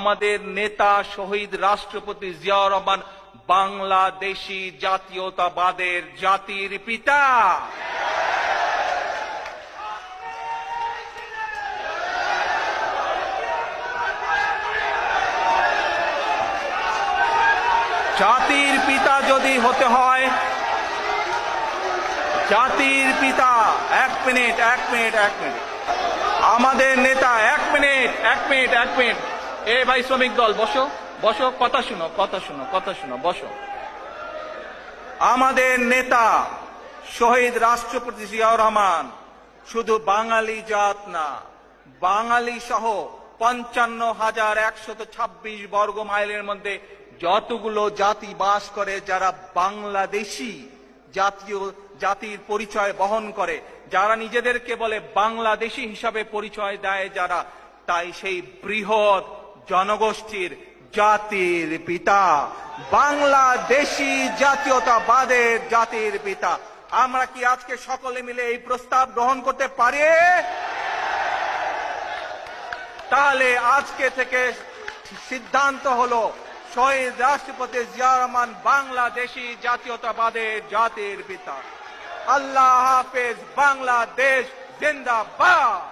আমাদের নেতা শহীদ রাষ্ট্রপতি জিয়াউর রহমান বাংলাদেশি জাতীয়তাবাদের জাতির পিতা। জাতির পিতা যদি হতে হয়, জাতির পিতা এক মিনিট এক মিনিট এক মিনিট। আমাদের নেতা এক মিনিট এক মিনিট এক মিনিট। এ ভাই শ্রমিক দল, বসো বসো, কথা শুনো কথা শুনো কথা শুনো, বসো। আমাদের নেতা শহীদ রাষ্ট্রপতি জিয়াউর রহমান শুধু বাঙালি জাত না, বাঙালি সহ পঞ্চান্ন হাজার একশত ছাব্বিশ বর্গ মাইলের মধ্যে যতগুলো জাতি বাস করে, যারা বাংলাদেশি জাতীয় জাতির পরিচয় বহন করে, যারা নিজেদেরকে বলে বাংলাদেশি হিসাবে পরিচয় দেয় যারা, তাই সেই বৃহৎ জনগোষ্ঠীর জাতির পিতা, বাংলাদেশি জাতীয়তাবাদের জাতির পিতা। আমরা কি আজকে সকলে মিলে এই প্রস্তাব গ্রহণ করতে পারি? তাহলে আজকে থেকে সিদ্ধান্ত হলো, শহীদ রাষ্ট্রপতি জিয়া রহমান বাংলাদেশি জাতীয়তাবাদের জাতির পিতা। আল্লাহ হাফেজ, বাংলাদেশ জিন্দাবাদ।